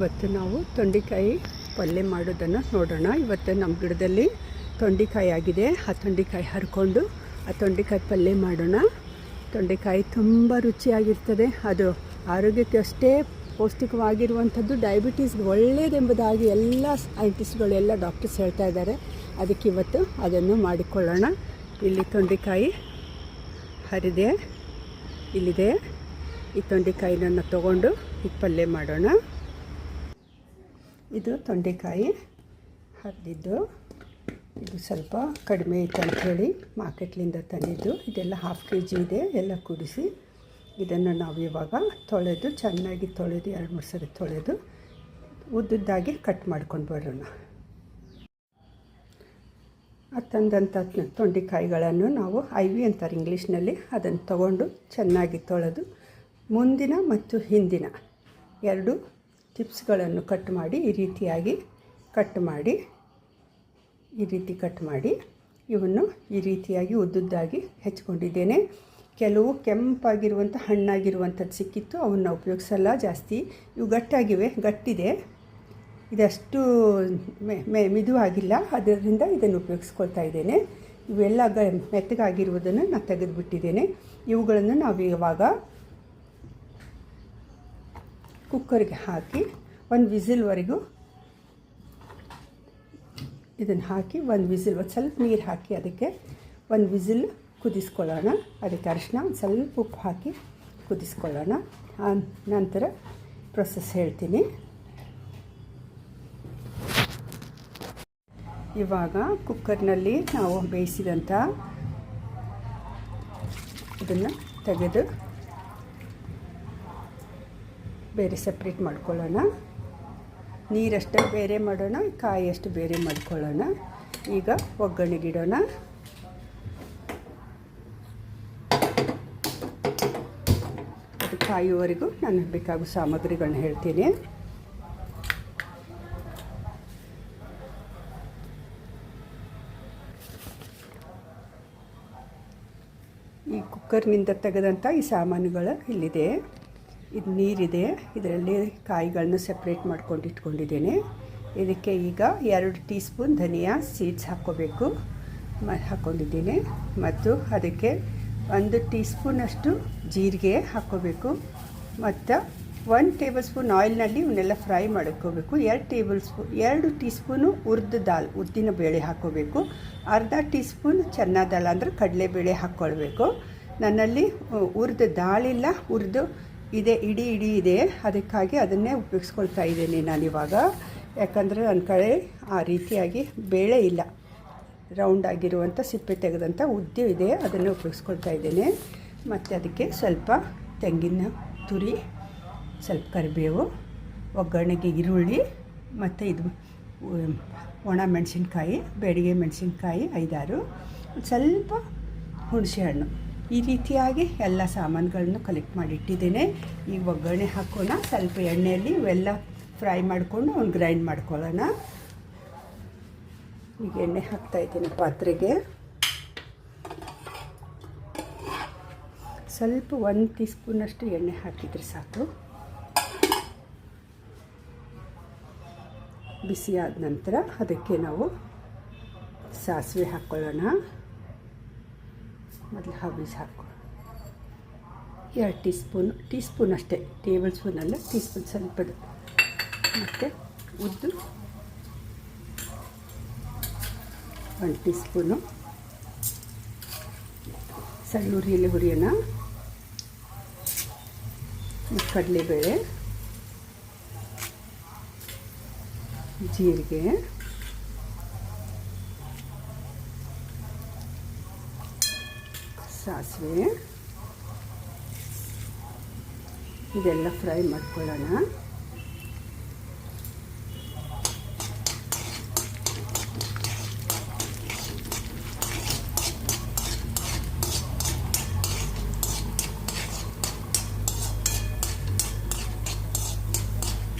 ಇವತ್ತು ನಾವು ತೊಂಡೆಕಾಯಿ ಪಲ್ಯ ಮಾಡೋದನ್ನು ನೋಡೋಣ. ಇವತ್ತು ನಮ್ಮ ಗಿಡದಲ್ಲಿ ತೊಂಡೆಕಾಯಿ ಆಗಿದೆ. ಆ ತೊಂಡೆಕಾಯಿ ಹರ್ಕೊಂಡು ಆ ತೊಂಡೆಕಾಯಿ ಪಲ್ಯ ಮಾಡೋಣ. ತೊಂಡೆಕಾಯಿ ತುಂಬ ರುಚಿಯಾಗಿರ್ತದೆ. ಅದು ಆರೋಗ್ಯಕ್ಕೆ ಅಷ್ಟೇ ಪೌಷ್ಟಿಕವಾಗಿರುವಂಥದ್ದು. ಡಯಾಬಿಟೀಸ್ಗೆ ಒಳ್ಳೆಯದೆಂಬುದಾಗಿ ಎಲ್ಲ ಸೈಂಟಿಸ್ಟ್ಗಳು ಎಲ್ಲ ಡಾಕ್ಟರ್ಸ್ ಹೇಳ್ತಾ ಇದ್ದಾರೆ. ಅದಕ್ಕೆ ಇವತ್ತು ಅದನ್ನು ಮಾಡಿಕೊಳ್ಳೋಣ. ಇಲ್ಲಿ ತೊಂಡೆಕಾಯಿ ಹರಿದೆ, ಇಲ್ಲಿದೆ. ಈ ತೊಂಡೆಕಾಯಿನನ್ನು ತೊಗೊಂಡು ಈ ಪಲ್ಯ ಮಾಡೋಣ. ಇದು ತೊಂಡೆಕಾಯಿ ಹರಿದಿದ್ದು. ಇದು ಸ್ವಲ್ಪ ಕಡಿಮೆ ಇತ್ತು ಅಂಥೇಳಿ ಮಾರ್ಕೆಟ್ಲಿಂದ ತಂದಿದ್ದು. ಇದೆಲ್ಲ ಹಾಫ್ ಕೆ ಜಿ ಇದೆ, ಎಲ್ಲ ಕುಡಿಸಿ ಇದನ್ನು ನಾವು ಇವಾಗ ತೊಳೆದು, ಚೆನ್ನಾಗಿ ತೊಳೆದು, ಎರಡು ಮೂರು ಸರಿ ತೊಳೆದು ಉದ್ದುದ್ದಾಗಿ ಕಟ್ ಮಾಡ್ಕೊಂಡು ಬರೋಣ. ತಂದಂಥ ತೊಂಡೆಕಾಯಿಗಳನ್ನು ನಾವು ಐ ವಿ ಅಂತಾರೆ ಇಂಗ್ಲೀಷ್ನಲ್ಲಿ ಅದನ್ನು ತಗೊಂಡು ಚೆನ್ನಾಗಿ ತೊಳೆದು ಮುಂದಿನ ಮತ್ತು ಹಿಂದಿನ ಎರಡು ಟಿಪ್ಸ್ಗಳನ್ನು ಕಟ್ ಮಾಡಿ, ಈ ರೀತಿಯಾಗಿ ಕಟ್ ಮಾಡಿ, ಈ ರೀತಿ ಕಟ್ ಮಾಡಿ. ಇವನ್ನು ಈ ರೀತಿಯಾಗಿ ಉದ್ದುದ್ದಾಗಿ ಹೆಚ್ಕೊಂಡಿದ್ದೇನೆ. ಕೆಲವು ಕೆಂಪಾಗಿರುವಂಥ, ಹಣ್ಣಾಗಿರುವಂಥದ್ದು ಸಿಕ್ಕಿತ್ತು, ಅವನ್ನ ಉಪಯೋಗಿಸಲ್ಲ, ಜಾಸ್ತಿ. ಇವು ಗಟ್ಟಾಗಿವೆ, ಗಟ್ಟಿದೆ. ಇದಷ್ಟು ಮೆ ಮಿದುವಾಗಿಲ್ಲ. ಅದರಿಂದ ಇದನ್ನು ಉಪಯೋಗಿಸ್ಕೊಳ್ತಾ ಇದ್ದೇನೆ. ಇವೆಲ್ಲ ಗ, ಮೆತ್ತಗಾಗಿರುವುದನ್ನು ನಾನು ತೆಗೆದುಬಿಟ್ಟಿದ್ದೇನೆ. ಇವುಗಳನ್ನು ನಾವು ಇವಾಗ ಕುಕ್ಕರ್ಗೆ ಹಾಕಿ ಒಂದು ವಿಸಿಲ್ವರೆಗೂ ಇದನ್ನು ಹಾಕಿ ಒಂದು ವಿಸಿಲ್, ಒಂದು ಸ್ವಲ್ಪ ನೀರು ಹಾಕಿ ಅದಕ್ಕೆ ಒಂದು ವಿಸಿಲ್ ಕುದಿಸ್ಕೊಳ್ಳೋಣ. ಅದಕ್ಕೆ ಅರಿಶಿನ ಒಂದು ಸ್ವಲ್ಪ ಉಪ್ಪು ಹಾಕಿ ಕುದಿಸ್ಕೊಳ್ಳೋಣ. ಆ ನಂತರ ಪ್ರೊಸೆಸ್ ಹೇಳ್ತೀನಿ. ಇವಾಗ ಕುಕ್ಕರ್ನಲ್ಲಿ ನಾವು ಬೇಯಿಸಿದಂಥ ಇದನ್ನು ತೆಗೆದು ಬೇರೆ ಸಪ್ರೇಟ್ ಮಾಡ್ಕೊಳ್ಳೋಣ. ನೀರಷ್ಟೇ ಬೇರೆ ಮಾಡೋಣ ಕಾಯಿ ಅಷ್ಟು ಬೇರೆ ಮಾಡ್ಕೊಳ್ಳೋಣ. ಈಗ ಒಗ್ಗರಣೆಗಿಡೋಣ. ಅದು ಕಾಯುವವರೆಗೂ ನಾನು ಬೇಕಾಗುವ ಸಾಮಗ್ರಿಗಳನ್ನ ಹೇಳ್ತೀನಿ. ಈ ಕುಕ್ಕರ್ನಿಂದ ತೆಗೆದಂಥ ಈ ಸಾಮಾನುಗಳು ಇಲ್ಲಿದೆ. ಇದು ನೀರಿದೆ. ಇದರಲ್ಲಿ ಕಾಯಿಗಳನ್ನ ಸಪ್ರೇಟ್ ಮಾಡ್ಕೊಂಡು ಇಟ್ಕೊಂಡಿದ್ದೇನೆ. ಇದಕ್ಕೆ ಈಗ ಎರಡು ಟೀ ಸ್ಪೂನ್ ಧನಿಯಾ ಸೀಡ್ಸ್ ಹಾಕ್ಕೋಬೇಕು. ಮ, ಹಾಕ್ಕೊಂಡಿದ್ದೀನಿ. ಮತ್ತು ಅದಕ್ಕೆ ಒಂದು ಟೀ ಸ್ಪೂನಷ್ಟು ಜೀರಿಗೆ ಹಾಕ್ಕೋಬೇಕು. ಮತ್ತು ಒನ್ ಟೇಬಲ್ ಸ್ಪೂನ್ ಆಯಿಲ್ನಲ್ಲಿ ಇವನ್ನೆಲ್ಲ ಫ್ರೈ ಮಾಡ್ಕೋಬೇಕು. ಎರಡು ಟೇಬಲ್ ಸ್ಪೂನ್ ಎರಡು ಟೀ ಸ್ಪೂನು ಉರ್ದು ದಾಲ್, ಉದ್ದಿನ ಬೇಳೆ ಹಾಕ್ಕೋಬೇಕು. ಅರ್ಧ ಟೀ ಸ್ಪೂನ್ ಚೆನ್ನ ದಾಲ್ ಅಂದರೆ ಕಡಲೆಬೇಳೆ ಹಾಕ್ಕೊಳ್ಬೇಕು. ನನ್ನಲ್ಲಿ ಉರ್ದು ದಾಳಿಲ್ಲ, ಉರ್ದು ಇದೆ, ಇಡೀ ಇಡೀ ಇದೆ. ಅದಕ್ಕಾಗಿ ಅದನ್ನೇ ಉಪಯೋಗಿಸ್ಕೊಳ್ತಾ ಇದ್ದೀನಿ ನಾನಿವಾಗ ಯಾಕಂದರೆ ನನ್ನ ಕಡೆ ಆ ರೀತಿಯಾಗಿ ಬೇಳೆ ಇಲ್ಲ. ರೌಂಡ್ ಆಗಿರುವಂಥ, ಸಿಪ್ಪೆ ತೆಗೆದಂಥ ಉದ್ದು ಇದೆ. ಅದನ್ನು ಉಪಯೋಗಿಸ್ಕೊಳ್ತಾ ಇದ್ದೇನೆ. ಮತ್ತು ಅದಕ್ಕೆ ಸ್ವಲ್ಪ ತೆಂಗಿನ ತುರಿ, ಸ್ವಲ್ಪ ಕರಿಬೇವು, ಒಗ್ಗರಣೆಗೆ ಈರುಳ್ಳಿ, ಮತ್ತು ಇದು ಒಣ ಮೆಣಸಿನ್ಕಾಯಿ, ಬೇಡಿಗೆ ಮೆಣಸಿನ್ಕಾಯಿ ಐದಾರು. ಸ್ವಲ್ಪ ಹುಣಸೆಹಣ್ಣು ಈ ರೀತಿಯಾಗಿ ಎಲ್ಲ ಸಾಮಾನುಗಳನ್ನು ಕಲೆಕ್ಟ್ ಮಾಡಿಟ್ಟಿದ್ದೇನೆ. ಈಗ ಒಗ್ಗರಣೆ ಹಾಕೋಣ. ಸ್ವಲ್ಪ ಎಣ್ಣೆಯಲ್ಲಿ ಇವೆಲ್ಲ ಫ್ರೈ ಮಾಡಿಕೊಂಡು ಒಂದು ಗ್ರೈಂಡ್ ಮಾಡ್ಕೊಳ್ಳೋಣ. ಈಗ ಎಣ್ಣೆ ಹಾಕ್ತಾ ಇದ್ದೀನಿ ಪಾತ್ರೆಗೆ. ಸ್ವಲ್ಪ ಒಂದು ಟೀ ಸ್ಪೂನಷ್ಟು ಎಣ್ಣೆ ಹಾಕಿದರೆ ಸಾಕು. ಬಿಸಿಯಾದ ನಂತರ ಅದಕ್ಕೆ ನಾವು ಸಾಸಿವೆ ಹಾಕ್ಕೊಳ್ಳೋಣ. ಮೊದಲು ಹಬೀಸ್ ಹಾಕೋ. ಎರಡು ಟೀ ಸ್ಪೂನ್ ಟೀ ಸ್ಪೂನ್ ಅಷ್ಟೇ, ಟೇಬಲ್ ಸ್ಪೂನ್ ಅಲ್ಲ ಟೀ ಸ್ಪೂನ್ ಸ್ವಲ್ಪದು ಮತ್ತು ಉದ್ದು ಒಂದು ಟೀ ಸ್ಪೂನು ಸಣ್ಣ ಉರಿಯಲ್ಲಿ ಹುರಿಯೋಣ. ಕಡಲೆಬೇಳೆ, ಜೀರಿಗೆ. ಸಾಸಿವೆ. ಇದೆಲ್ಲ ಫ್ರೈ ಮಾಡ್ಕೊಳ್ಳೋಣ.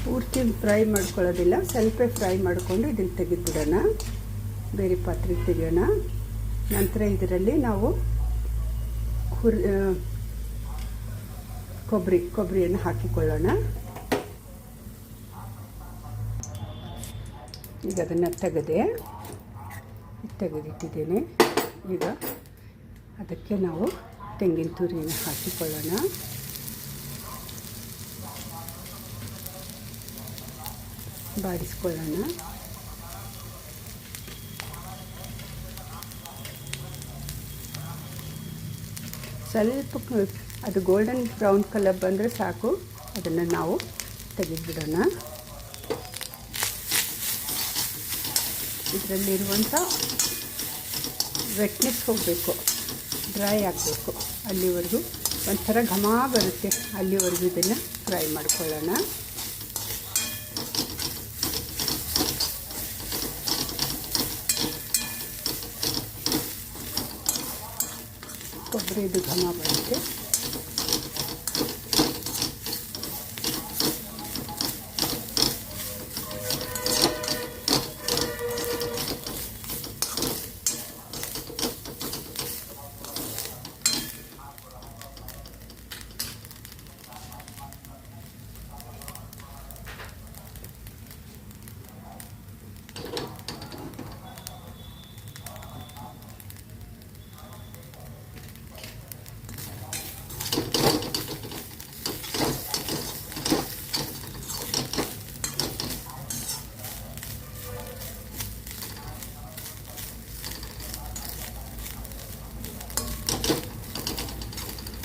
ಪೂರ್ತಿ ಫ್ರೈ ಮಾಡ್ಕೊಳ್ಳೋದಿಲ್ಲ, ಸ್ವಲ್ಪ ಫ್ರೈ ಮಾಡಿಕೊಂಡು ಇದನ್ನು ತೆಗೆದುಬಿಡೋಣ. ಬೇರೆ ಪಾತ್ರೆಗೆ ತೆಗೆಯೋಣ. ನಂತರ ಇದರಲ್ಲಿ ನಾವು ಹುರ್ ಕೊಬ್ಬರಿ, ಕೊಬ್ಬರಿಯನ್ನು ಹಾಕಿಕೊಳ್ಳೋಣ. ಈಗ ಅದನ್ನು ತೆಗೆದೆ, ತೆಗೆದಿಟ್ಟಿದ್ದೇನೆ. ಈಗ ಅದಕ್ಕೆ ನಾವು ತೆಂಗಿನ ತುರಿಯನ್ನು ಹಾಕಿಕೊಳ್ಳೋಣ. ಬಾಡಿಸ್ಕೊಳ್ಳೋಣ. ಸ್ವಲ್ಪ ಅದು ಗೋಲ್ಡನ್ ಬ್ರೌನ್ ಕಲರ್ ಬಂದರೆ ಸಾಕು. ಅದನ್ನು ನಾವು ತೆಗೆದುಬಿಡೋಣ. ಇದರಲ್ಲಿರುವಂಥ ವೆಟ್ನೆಸ್ ಹೋಗಬೇಕು ಡ್ರೈ ಆಗಬೇಕು. ಅಲ್ಲಿವರೆಗೂ ಒಂಥರ ಘಮ ಬರುತ್ತೆ. ಅಲ್ಲಿವರೆಗೂ ಇದನ್ನು ಫ್ರೈ ಮಾಡ್ಕೊಳ್ಳೋಣ. ಕೊಬ್ಬರಿದು ಘಮ ಬರುತ್ತೆ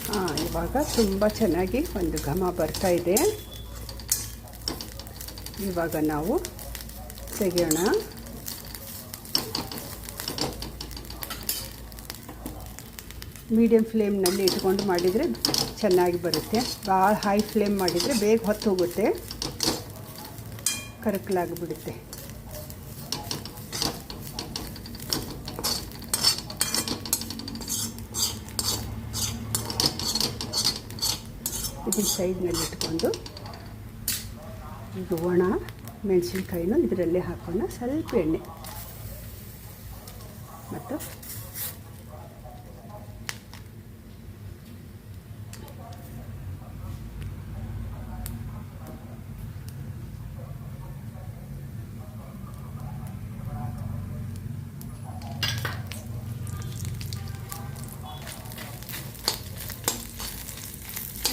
ಹಾಂ ಇವಾಗ ತುಂಬ ಚೆನ್ನಾಗಿ ಒಂದು ಘಮ ಬರ್ತಾ ಇದೆ. ಇವಾಗ ನಾವು ತೆಗೆಯೋಣ. ಮೀಡಿಯಮ್ ಫ್ಲೇಮ್ನಲ್ಲಿ ಇಟ್ಕೊಂಡು ಮಾಡಿದರೆ ಚೆನ್ನಾಗಿ ಬರುತ್ತೆ. ಭಾಳ ಹೈ ಫ್ಲೇಮ್ ಮಾಡಿದರೆ ಬೇಗ ಹೊತ್ತು ಹೋಗುತ್ತೆ. ಕರಕಲಾಗಿಬಿಡುತ್ತೆ. ಇದನ್ನ ಸೈಡ್ನಲ್ಲಿ ಇಟ್ಕೊಂಡು ಈಗ ಒಣ ಮೆಣಸಿನ್ಕಾಯಿನೂ ಇದರಲ್ಲೇ ಹಾಕೋಣ. ಸ್ವಲ್ಪ ಎಣ್ಣೆ. ಮತ್ತು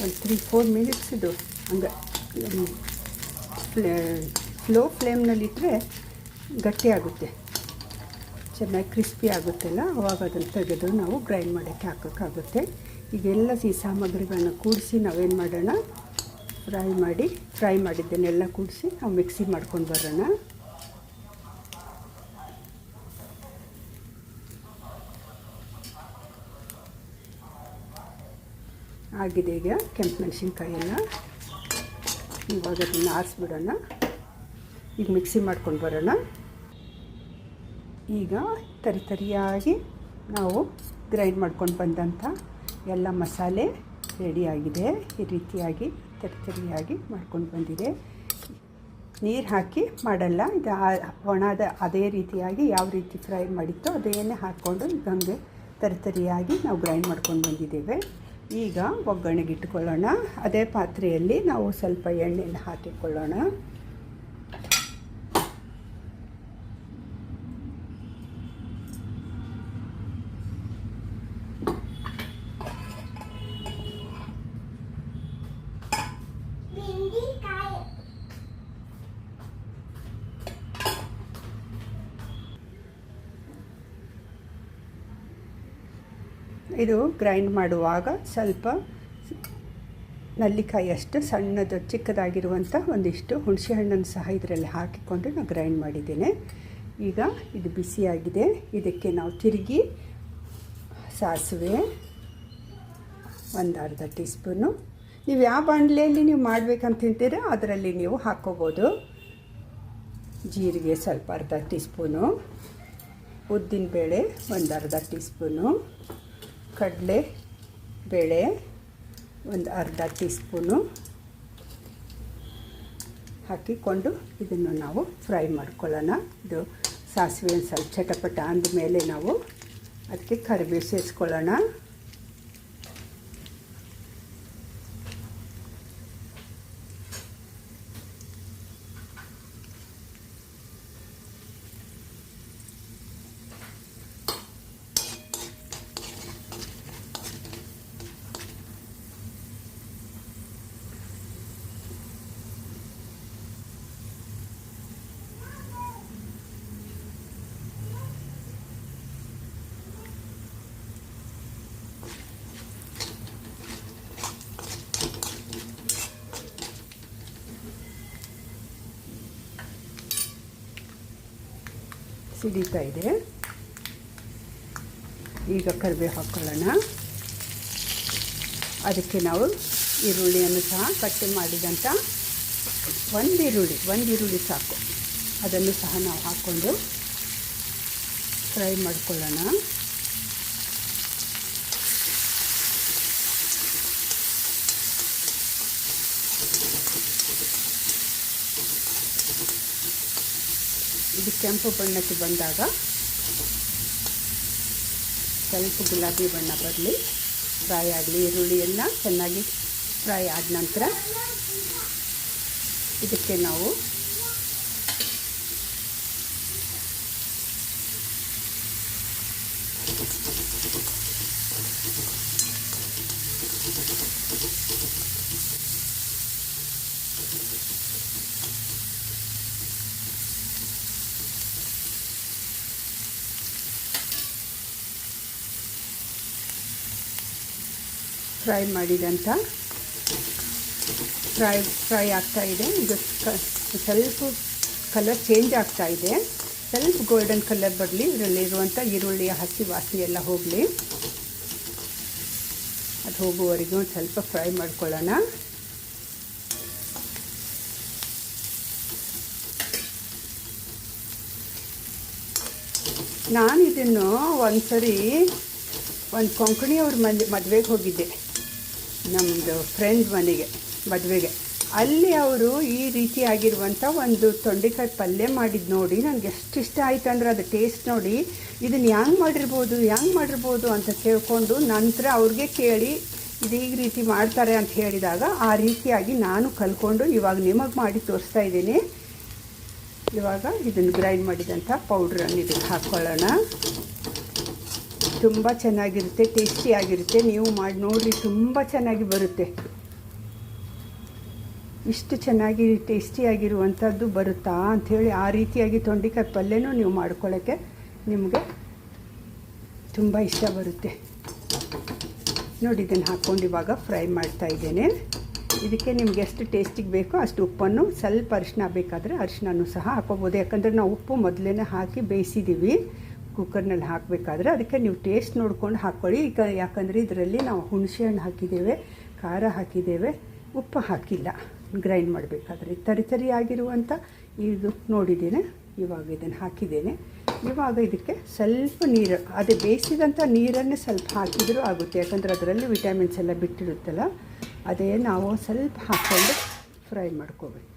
ಒಂದು ತ್ರೀ ಫೋರ್ ಮಿನಿಟ್ಸ್ ಇದು. ಹಂಗೆ ಸ್ಲೋ ಫ್ಲೇಮ್ನಲ್ಲಿಟ್ಟರೆ ಗಟ್ಟಿ ಆಗುತ್ತೆ. ಚೆನ್ನಾಗಿ ಕ್ರಿಸ್ಪಿ ಆಗುತ್ತಲ್ಲ, ಅವಾಗ ಅದನ್ನು ತೆಗೆದು ನಾವು ಗ್ರೈಂಡ್ ಮಾಡೋಕ್ಕೆ ಹಾಕೋಕ್ಕಾಗುತ್ತೆ. ಈಗೆಲ್ಲ ಈ ಸಾಮಗ್ರಿಗಳನ್ನ ಕೂಡಿಸಿ ನಾವೇನು ಮಾಡೋಣ? ಫ್ರೈ ಮಾಡಿ, ಫ್ರೈ ಮಾಡಿದ್ದನ್ನೆಲ್ಲ ಕೂಡಿಸಿ ನಾವು ಮಿಕ್ಸಿ ಮಾಡ್ಕೊಂಡು ಬರೋಣ. ಆಗಿದೆ ಈಗ ಕೆಂಪು ಮೆಣಸಿನ್ಕಾಯನ್ನು. ಇವಾಗ ಅದನ್ನು ಆರಿಸ್ಬಿಡೋಣ. ಈಗ ಮಿಕ್ಸಿ ಮಾಡ್ಕೊಂಡು ಬರೋಣ. ಈಗ ತರಿ ತರಿಯಾಗಿ ನಾವು ಗ್ರೈಂಡ್ ಮಾಡ್ಕೊಂಡು ಬಂದಂಥ ಎಲ್ಲ ಮಸಾಲೆ ರೆಡಿಯಾಗಿದೆ ಈ ರೀತಿಯಾಗಿ ತರಿ ತರಿಯಾಗಿ ಮಾಡ್ಕೊಂಡು ಬಂದಿದೆ. ನೀರು ಹಾಕಿ ಮಾಡಲ್ಲ. ಇದು ಒಣದ ಅದೇ ರೀತಿಯಾಗಿ ಯಾವ ರೀತಿ ಫ್ರೈ ಮಾಡಿತ್ತೋ ಅದೇನೇ ಹಾಕ್ಕೊಂಡು ಈಗ ಹಂಗೆ ತರಿ ತರಿಯಾಗಿ ನಾವು ಗ್ರೈಂಡ್ ಮಾಡ್ಕೊಂಡು ಬಂದಿದ್ದೇವೆ. ಈಗ ಒಗ್ಗರಣೆಗೆ ಇಟ್ಕೊಳ್ಳೋಣ ಅದೇ ಪಾತ್ರೆಯಲ್ಲಿ ನಾವು ಸ್ವಲ್ಪ ಎಣ್ಣೆನ ಹಾಕಿಕೊಳ್ಳೋಣ ಇದು ಗ್ರೈಂಡ್ ಮಾಡುವಾಗ ಸ್ವಲ್ಪ ನಲ್ಲಿಕಾಯಿಯಷ್ಟು ಸಣ್ಣದು ಚಿಕ್ಕದಾಗಿರುವಂಥ ಒಂದಿಷ್ಟು ಹುಣಸೆ ಹಣ್ಣನ್ನು ಸಹ ಇದರಲ್ಲಿ ಹಾಕಿಕೊಂಡು ನಾನು ಗ್ರೈಂಡ್ ಮಾಡಿದ್ದೇನೆ. ಈಗ ಇದು ಬಿಸಿಯಾಗಿದೆ. ಇದಕ್ಕೆ ನಾವು ತಿರುಗಿ ಸಾಸಿವೆ ಒಂದು ಅರ್ಧ ಟೀ ಸ್ಪೂನು ನೀವು ಯಾವ ಬಾಣಲೆಯಲ್ಲಿ ನೀವು ಮಾಡ್ಬೇಕಂತಿದ್ದೀರೋ ಅದರಲ್ಲಿ ನೀವು ಹಾಕ್ಕೋಬೋದು ಜೀರಿಗೆ ಸ್ವಲ್ಪ ಅರ್ಧ ಟೀ ಸ್ಪೂನು ಉದ್ದಿನಬೇಳೆ ಒಂದು ಅರ್ಧ ಟೀ ಸ್ಪೂನು ಕಡಲೆ ಬೇಳೆ, ಒಂದು ಅರ್ಧ ಟೀ ಸ್ಪೂನು ಹಾಕಿಕೊಂಡು ಇದನ್ನು ನಾವು ಫ್ರೈ ಮಾಡ್ಕೊಳ್ಳೋಣ. ಇದು ಸಾಸಿವೆ ಒಂದು ಸ್ವಲ್ಪ ಚಟಪಟ ಅಂದಮೇಲೆ ನಾವು ಅದಕ್ಕೆ ಕರಿಬೇವು ಸೇರಿಸ್ಕೊಳ್ಳೋಣ. ಸಿಡಿತಾ ಇದೆ. ಈಗ ಕರಿಬೇವು ಹಾಕ್ಕೊಳ್ಳೋಣ ಅದಕ್ಕೆ ನಾವು ಈರುಳ್ಳಿಯನ್ನು ಸಹ ಕಟ್ಟಿ ಮಾಡಿದಂಥ ಒಂದು ಈರುಳ್ಳಿ ಒಂದು ಈರುಳ್ಳಿ ಸಾಕು. ಅದನ್ನು ಸಹ ನಾವು ಹಾಕ್ಕೊಂಡು ಫ್ರೈ ಮಾಡ್ಕೊಳ್ಳೋಣ. ಇದು ಕೆಂಪು ಬಣ್ಣಕ್ಕೆ ಬಂದಾಗ ಸ್ವಲ್ಪ ಗುಲಾಬಿ ಬಣ್ಣ ಬರಲಿ, ಫ್ರೈ ಆಗಲಿ ಈರುಳ್ಳಿ ಎಲ್ಲ ಚೆನ್ನಾಗಿ ಫ್ರೈ ಆದ ನಂತರ ಇದಕ್ಕೆ ನಾವು ಫ್ರೈ ಮಾಡಿದಂಥ ಫ್ರೈ ಫ್ರೈ ಆಗ್ತಾ ಇದೆ. ಇದು ಸ್ವಲ್ಪ ಕಲರ್ ಚೇಂಜ್ ಆಗ್ತಾ ಇದೆ. ಸ್ವಲ್ಪ ಗೋಲ್ಡನ್ ಕಲರ್ ಬರಲಿ. ಇದರಲ್ಲಿರುವಂಥ ಈರುಳ್ಳಿಯ ಹಸಿ ವಾಸಿ ಎಲ್ಲ ಹೋಗಲಿ. ಅದು ಹೋಗುವವರೆಗೂ ಒಂದು ಸ್ವಲ್ಪ ಫ್ರೈ ಮಾಡ್ಕೊಳ್ಳೋಣ. ನಾನು ಇದನ್ನು ಒಂದ್ಸರಿ ಒಂದು ಕೊಂಕಣಿಯವ್ರ ಮದುವೆಗೆ ಹೋಗಿದ್ದೆ. ನಮ್ಮದು ಫ್ರೆಂಡ್ ಮನೆಗೆ, ಮದುವೆಗೆ. ಅಲ್ಲಿ ಅವರು ಈ ರೀತಿಯಾಗಿರುವಂಥ ಒಂದು ತೊಂಡೆಕಾಯಿ ಪಲ್ಯ ಮಾಡಿದ್ದು ನೋಡಿ ನನಗೆ ಎಷ್ಟು ಇಷ್ಟ ಆಯ್ತು ಅಂದ್ರೆ ಅದು ಟೇಸ್ಟ್ ನೋಡಿ ಇದನ್ನು ಹ್ಯಾಂಗೆ ಮಾಡಿರ್ಬೋದು ಹ್ಯಾಂಗೆ ಮಾಡಿರ್ಬೋದು ಅಂತ ಕೇಳಿಕೊಂಡು ನಂತರ ಅವ್ರಿಗೆ ಕೇಳಿ, ಇದು ಈ ರೀತಿ ಮಾಡ್ತಾರೆ ಅಂತ ಹೇಳಿದಾಗ ಆ ರೀತಿಯಾಗಿ ನಾನು ಕಲ್ಕೊಂಡು ಇವಾಗ ನಿಮಗೆ ಮಾಡಿ ತೋರಿಸ್ತಾ ಇದ್ದೀನಿ. ಇವಾಗ ಇದನ್ನು ಗ್ರೈಂಡ್ ಮಾಡಿದಂಥ ಪೌಡ್ರನ್ನು ಇದಕ್ಕೆ ಹಾಕ್ಕೊಳ್ಳೋಣ ತುಂಬ ಚೆನ್ನಾಗಿರುತ್ತೆ ಟೇಸ್ಟಿಯಾಗಿರುತ್ತೆ ನೀವು ಮಾಡಿ ನೋಡಿರಿ, ತುಂಬ ಚೆನ್ನಾಗಿ ಬರುತ್ತೆ. ಇಷ್ಟು ಚೆನ್ನಾಗಿ ಟೇಸ್ಟಿಯಾಗಿರುವಂಥದ್ದು ಬರುತ್ತಾ ಅಂಥೇಳಿ ಆ ರೀತಿಯಾಗಿ ತೊಂಡಿಕಾಯಿ ಪಲ್ಯನೂ ನೀವು ಮಾಡ್ಕೊಳ್ಳೋಕ್ಕೆ ನಿಮಗೆ ತುಂಬ ಇಷ್ಟ ಬರುತ್ತೆ. ನೋಡಿ, ಇದನ್ನು ಹಾಕ್ಕೊಂಡು ಇವಾಗ ಫ್ರೈ ಮಾಡ್ತಾ ಇದ್ದೇನೆ. ಇದಕ್ಕೆ ನಿಮ್ಗೆ ಎಷ್ಟು ಟೇಸ್ಟಿಗೆ ಬೇಕೋ ಅಷ್ಟು ಉಪ್ಪನ್ನು, ಸ್ವಲ್ಪ ಅರಿಶಿನ ಬೇಕಾದರೆ ಅರಿಶಿನೂ ಸಹ ಹಾಕೋಬೋದು ಯಾಕಂದರೆ ನಾವು ಉಪ್ಪು ಮೊದಲೇ ಹಾಕಿ ಬೇಯಿಸಿದ್ದೀವಿ. ಕುಕ್ಕರ್ನಲ್ಲಿ ಹಾಕಬೇಕಾದ್ರೆ ಅದಕ್ಕೆ ನೀವು ಟೇಸ್ಟ್ ನೋಡ್ಕೊಂಡು ಹಾಕ್ಕೊಳ್ಳಿ. ಈಗ ಯಾಕಂದರೆ ಇದರಲ್ಲಿ ನಾವು ಹುಣಸೆ ಹಣ್ಣು ಹಾಕಿದ್ದೇವೆ, ಖಾರ ಹಾಕಿದ್ದೇವೆ, ಉಪ್ಪು ಹಾಕಿಲ್ಲ. ಗ್ರೈಂಡ್ ಮಾಡಬೇಕಾದ್ರೆ. ತರಿ ತರಿಯಾಗಿರುವಂಥ ಇದು ನೋಡಿದ್ದೇನೆ, ಇವಾಗ ಇದನ್ನು ಹಾಕಿದ್ದೇನೆ. ಇವಾಗ ಇದಕ್ಕೆ ಸ್ವಲ್ಪ ನೀರು, ಅದೇ ಬೇಯಿಸಿದಂಥ ನೀರನ್ನೇ ಸ್ವಲ್ಪ ಹಾಕಿದರೂ ಆಗುತ್ತೆ. ಯಾಕಂದರೆ ಅದರಲ್ಲಿ ವಿಟಮಿನ್ಸ್ ಎಲ್ಲ ಬಿಟ್ಟಿರುತ್ತಲ್ಲ, ಅದೇ ನಾವು ಸ್ವಲ್ಪ ಹಾಕ್ಕೊಂಡು ಫ್ರೈ ಮಾಡ್ಕೋಬೇಕು.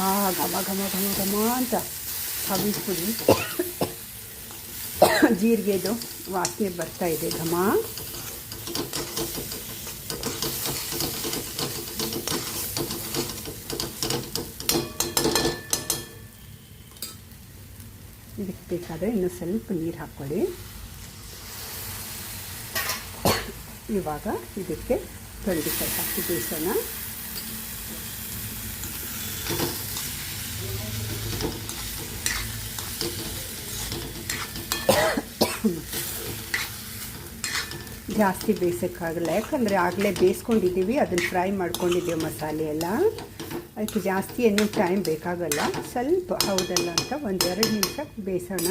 ಹಾ, ಘಮ ಘಮ ಘಮ ಘಮ ಅಂತ ಹಬ್ಬಿಸ್ಬಿಡಿ ಜೀರಿಗೆದು ವಾಸನೆ ಬರ್ತಾ ಇದೆ, ಘಮ. ಇದಕ್ಕೆ ಬೇಕಾದರೆ ಇನ್ನು ಸ್ವಲ್ಪ ನೀರು ಹಾಕ್ಕೊಳ್ಳಿ. ಇವಾಗ ಇದಕ್ಕೆ ತೊಂಡೆಕಾಯಿ ಹಾಕಿ ಬೇಯಿಸೋಣ. ಜಾಸ್ತಿ ಬೇಯಿಸೋಕ್ಕಾಗಲ್ಲ ಯಾಕಂದರೆ ಆಗಲೇ ಬೇಯಿಸ್ಕೊಂಡಿದ್ದೀವಿ ಅದನ್ನು ಫ್ರೈ ಮಾಡ್ಕೊಂಡಿದ್ದೀವಿ ಮಸಾಲೆ ಎಲ್ಲ. ಅದಕ್ಕೆ ಜಾಸ್ತಿ ಏನು ಟೈಮ್ ಬೇಕಾಗಲ್ಲ. ಸ್ವಲ್ಪ ಹೌದಲ್ಲ ಅಂತ ಒಂದೆರಡು ನಿಮಿಷ ಬೇಯಿಸೋಣ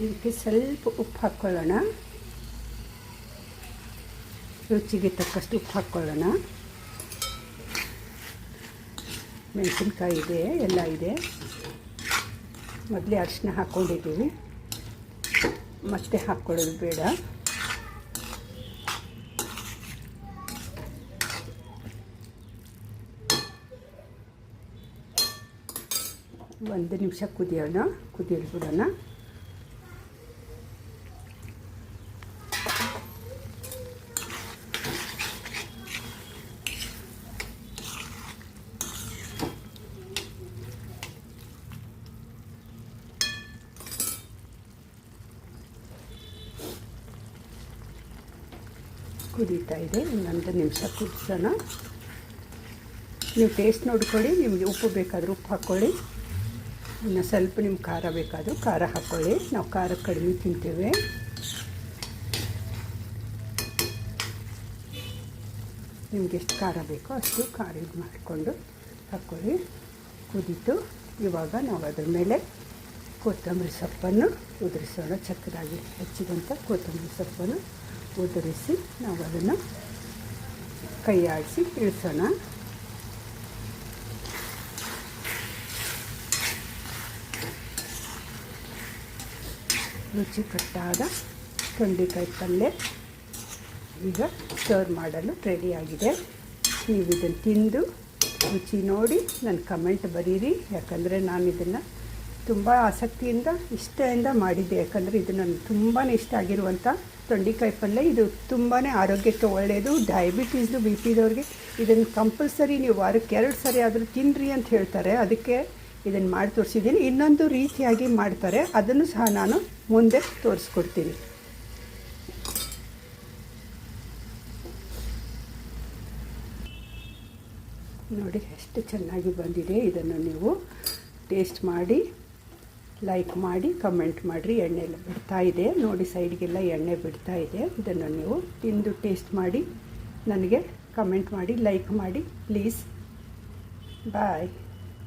ಇದಕ್ಕೆ ಸ್ವಲ್ಪ ಉಪ್ಪು ಹಾಕ್ಕೊಳ್ಳೋಣ. ರುಚಿಗೆ ತಕ್ಕಷ್ಟು ಉಪ್ಪು ಹಾಕ್ಕೊಳ್ಳೋಣ. ಮೆಣಸಿನ್ಕಾಯಿ ಇದೆ, ಎಲ್ಲ ಇದೆ. ಮೊದಲೇ ಅರಿಶಿನ ಹಾಕ್ಕೊಂಡಿದ್ದೀವಿ. ಮತ್ತೆ ಹಾಕ್ಕೊಳ್ಳೋದು ಬೇಡ. ಒಂದು ನಿಮಿಷ ಕುದಿಯೋಣ ಕುದಿಯಲು ಬಿಡೋಣ ಕುದೀತಾ ಇದೆ. ಇನ್ನೊಂದು ನಿಮಿಷ ಕುದಿಸೋಣ. ನೀವು ಟೇಸ್ಟ್ ನೋಡ್ಕೊಳ್ಳಿ, ನಿಮಗೆ ಉಪ್ಪು ಬೇಕಾದರೂ ಉಪ್ಪು ಹಾಕ್ಕೊಳ್ಳಿ ಇನ್ನು ಸ್ವಲ್ಪ ನಿಮ್ಗೆ ಖಾರ ಬೇಕಾದರೂ ಖಾರ ಹಾಕ್ಕೊಳ್ಳಿ ನಾವು ಖಾರ ಕಡಿಮೆ ತಿಂತೇವೆ. ನಿಮ್ಗೆ ಎಷ್ಟು ಖಾರ ಬೇಕೋ ಅಷ್ಟು ಖಾರ ಇದು ಮಾಡಿಕೊಂಡು ಹಾಕ್ಕೊಳ್ಳಿ ಕುದೀತು. ಇವಾಗ ನಾವು ಅದ್ರ ಮೇಲೆ ಕೊತ್ತಂಬರಿ ಸೊಪ್ಪನ್ನು ಉದುರಿಸೋಣ. ಚಕ್ಕದಾಗಿ ಹೆಚ್ಚಿದಂಥ ಕೊತ್ತಂಬರಿ ಸೊಪ್ಪನ್ನು ಉದುರಿಸಿ ನಾವು ಅದನ್ನು ಕೈ ಆಡಿಸಿ ಇಳಿಸೋಣ. ರುಚಿಕಟ್ಟಾದ ತೊಂಡೆಕಾಯಿ ಪಲ್ಯ ಈಗ ಸರ್ವ್ ಮಾಡಲು ರೆಡಿಯಾಗಿದೆ ನೀವು ಇದನ್ನು ತಿಂದು ರುಚಿ ನೋಡಿ ನನ್ನ ಕಮೆಂಟ್ ಬರೀರಿ. ಯಾಕಂದರೆ ನಾನು ಇದನ್ನು ತುಂಬ ಆಸಕ್ತಿಯಿಂದ ಇಷ್ಟದಿಂದ ಮಾಡಿದ್ದೆ. ಯಾಕಂದರೆ ಇದು ನನಗೆ ತುಂಬಾ ಇಷ್ಟ ಆಗಿರುವಂಥ ತೊಂಡೆಕಾಯಿ ಪಲ್ಯ. ಇದು ತುಂಬಾ ಆರೋಗ್ಯಕ್ಕೆ ಒಳ್ಳೆಯದು ಡಯಾಬಿಟೀಸ್ದು ಬಿ ಪಿದವ್ರಿಗೆ ಇದನ್ನು ಕಂಪಲ್ಸರಿ ನೀವು ವಾರಕ್ಕೆ ಎರಡು ಸರಿ ಆದರೂ ತಿನ್ನಿರಿ ಅಂತ ಹೇಳ್ತಾರೆ. ಅದಕ್ಕೆ ಇದನ್ನು ಮಾಡಿ ತೋರಿಸಿದ್ದೀನಿ. ಇನ್ನೊಂದು ರೀತಿಯಾಗಿ ಮಾಡ್ತಾರೆ. ಅದನ್ನು ಸಹ ನಾನು ಮುಂದೆ ತೋರಿಸ್ಕೊಡ್ತೀನಿ. ನೋಡಿ, ಎಷ್ಟು ಚೆನ್ನಾಗಿ ಬಂದಿದೆ. ಇದನ್ನು ನೀವು ಟೇಸ್ಟ್ ಮಾಡಿ. ಲೈಕ್ ಮಾಡಿ ಕಮೆಂಟ್ ಮಾಡಿರಿ ಎಣ್ಣೆ ಎಲ್ಲ ಬಿಡ್ತಾ ಇದೆ. ನೋಡಿ ಸೈಡ್ಗೆಲ್ಲ ಎಣ್ಣೆ ಬಿಡ್ತಾ ಇದೆ. ಇದನ್ನು ನೀವು ತಿಂದು ಟೇಸ್ಟ್ ಮಾಡಿ, ನನಗೆ ಕಮೆಂಟ್ ಮಾಡಿ ಲೈಕ್ ಮಾಡಿ ಪ್ಲೀಸ್ ಬಾಯ್